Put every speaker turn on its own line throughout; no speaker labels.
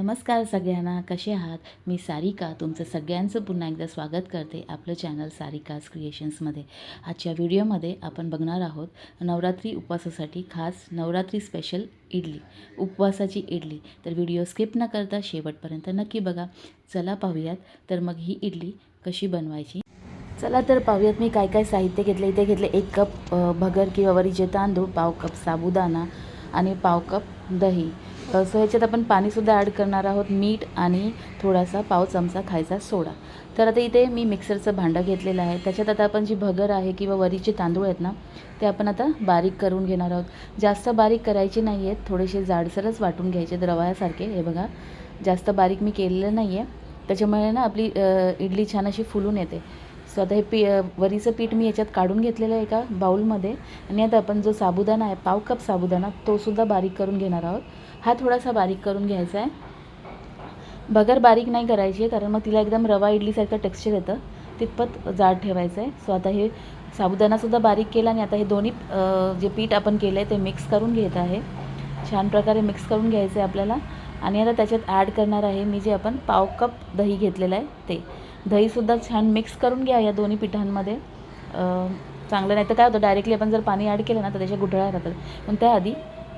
नमस्कार सगळ्यांना कसे आहात? मी सारिका तुमचं सगळ्यांचं पुन्हा एकदा स्वागत करते आपलं चॅनल सारिकाज क्रिएशन्समध्ये आजच्या व्हिडिओमध्ये आपण बघणार आहोत नवरात्री उपवासासाठी खास नवरात्री स्पेशल इडली उपवासाची इडली. तर व्हिडिओ स्किप न करता शेवटपर्यंत नक्की बघा. चला पाहूयात तर मग ही इडली कशी बनवायची? चला तर पाहूयात मी काय काय साहित्य घेतलं. इथे घेतले एक कप भगर किंवा वरीचे तांदूळ पाव कप साबुदाणा आणि पाव कप दही. सो ह्याच्यात आपण पाणीसुद्धा ॲड करणार आहोत. मीठ आणि थोडासा पाव चमचा खायचा सोडा. तर आता इथे मी मिक्सरचं भांडं घेतलेलं आहे. त्याच्यात आता आपण जी भगर आहे किंवा वरीचे तांदूळ आहेत ना ते आपण आता बारीक करून घेणार आहोत. जास्त बारीक करायचे नाही आहेत थोडेसे जाडसरच वाटून घ्यायचे रवायासारखे. हे बघा जास्त बारीक मी केलेलं नाही आहे त्याच्यामुळे ना आपली इडली छान अशी फुलून येते. सो आता हे पी वरीचं पीठ मी याच्यात काढून घेतलेलं आहे एका बाऊलमध्ये आणि आता आपण जो साबुदाणा आहे पाव कप साबुदाणा तोसुद्धा बारीक करून घेणार आहोत. हा थोडासा बारीक करून घ्यायचा आहे. बगर बारीक नाही करायची आहे कारण मग तिला एकदम रवा इडलीसारखं टेक्स्चर येतं. तितपत जाड ठेवायचं आहे. सो आता हे साबुदाणासुद्धा बारीक केला आणि आता हे दोन्ही जे पीठ आपण केलं आहे ते मिक्स करून घेत आहे. छान प्रकारे मिक्स करून घ्यायचं आहे आपल्याला. आणि आता त्याच्यात ॲड करणार आहे मी जे आपण पाव कप दही घेतलेलं आहे ते. दहीसुद्धा छान मिक्स करून घ्या या दोन्ही पिठांमध्ये. चांगलं नाही तर काय होतं डायरेक्टली आपण जर पाणी ॲड केलं ना तर त्याच्या गुठळ्या राहतात. पण त्याआधी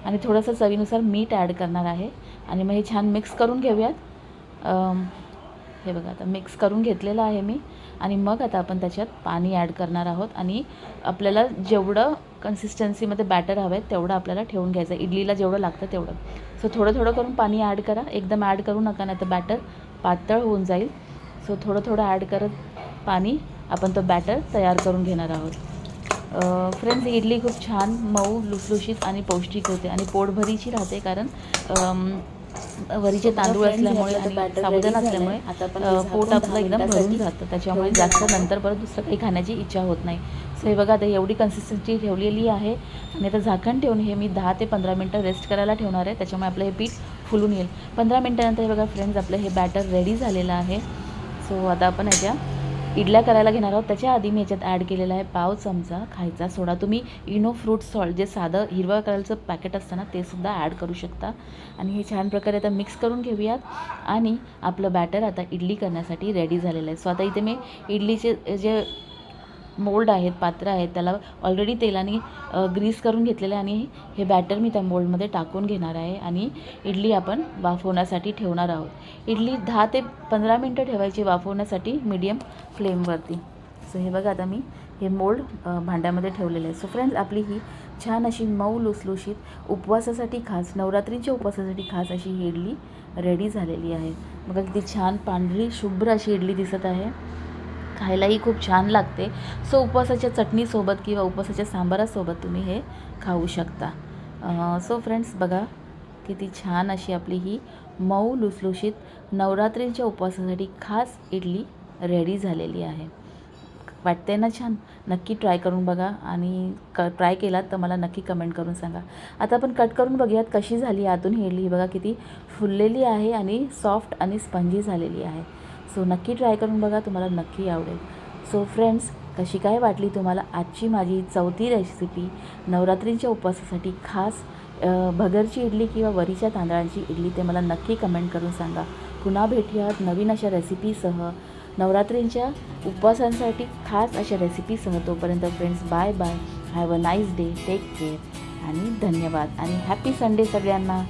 आणि थोडंसं चवीनुसार मीठ ॲड करणार आहे. आणि मग हे छान मिक्स करून घेऊयात. हे बघा आता मिक्स करून घेतलेलं आहे मी. आणि मग आता आपण त्याच्यात पाणी ॲड करणार आहोत. आणि आपल्याला जेवढं कन्सिस्टन्सीमध्ये बॅटर हवं आहे तेवढं आपल्याला ठेवून घ्यायचं. आहे इडलीला जेवढं लागतं तेवढं. सो थोडं थोडं करून पाणी ॲड करा. एकदम ॲड करू नका नाही तर बॅटर पातळ होऊन जाईल. सो थोडं थोडं ॲड करत पाणी आपण तो बॅटर तयार करून घेणार आहोत. फ्रेंड्स इडली खूप छान मऊ लुसलुशीत आणि पौष्टिक होते आणि पोटभरीची राहते कारण वरीचे तांदूळ असल्यामुळे साबुदाणा असल्यामुळे पोट आपलं एकदम भरून जातं त्याच्यामुळे जास्त नंतर परत दुसरं काही खाण्याची इच्छा होत नाही. सो हे बघा आता एवढी कन्सिस्टन्सी ठेवलेली आहे आणि आता झाकण ठेवून हे मी दहा ते पंधरा मिनटं रेस्ट करायला ठेवणार आहे. त्याच्यामुळे आपलं हे पीठ फुलून येईल. पंधरा मिनटानंतर हे बघा फ्रेंड्स आपलं हे बॅटर रेडी झालेलं आहे. सो आता आपण याच्या इडल्या करायला घेणार आहोत. त्याच्या आधी मी याच्यात ॲड केलेला आहे पाव चमचा खायचा सोडा. तुम्ही इनो फ्रूट सॉल्ट जे साधं हिरव्या कलरचं पॅकेट असतं ना ते सुद्धा ॲड करू शकता. आणि हे छान प्रकारे आता मिक्स करून घेऊयात. आणि आपलं बॅटर आता इडली करण्यासाठी रेडी झालेलं आहे. सो आता इथे मी इडलीचे जे मोल्ड आहेत पात्र आहेत त्याला ऑलरेडी तेलाने ग्रीस करून घेतलेलं आहे आणि हे बॅटर मी त्या मोल्डमध्ये टाकून घेणार आहे आणि इडली आपण वाफवण्यासाठी ठेवणार आहोत. इडली दहा ते पंधरा मिनटं ठेवायची वाफवण्यासाठी मीडियम फ्लेमवरती सो हे बघा आता मी हे मोल्ड भांड्यामध्ये ठेवलेलं आहे. सो फ्रेंड्स आपली ही छान अशी मऊ लुसलुशीत उपवासासाठी खास नवरात्रीच्या उपवासासाठी खास अशी ही इडली रेडी झालेली आहे. मग किती छान पांढरी शुभ्र अशी इडली दिसत आहे. खायलाही खूप छान लागते. सो उपवासाच्या चटणीसोबत किंवा उपवासाच्या सांबारासोबत तुम्ही हे खाऊ शकता. सो फ्रेंड्स बघा किती छान अशी आपली ही मऊ लुसलुशीत नवरात्रीच्या उपवासासाठी खास इडली रेडी झालेली आहे. वाटते ना छान? नक्की ट्राय करून बघा आणि क ट्राय केलात तर मला नक्की कमेंट करून सांगा. आता आपण कट करून बघूयात कशी झाली आतून ही इडली. बघा किती फुललेली आहे आणि सॉफ्ट आणि स्पंजी झालेली आहे. सो नक्की ट्राय करून बघा तुम्हाला नक्की आवडेल. सो फ्रेंड्स कशी काय वाटली तुम्हाला आजची माझी चौथी रेसिपी नवरात्रीच्या उपवासासाठी खास भगरची इडली किंवा वरीच्या तांदळाची इडली ते मला नक्की कमेंट करून सांगा. पुन्हा भेटूयात नवीन अशा रेसिपीसह नवरात्रींच्या उपवासांसाठी खास अशा रेसिपीसह तोपर्यंत friends bye bye have a nice day take care आणि धन्यवाद. आणि हॅपी संडे सगळ्यांना.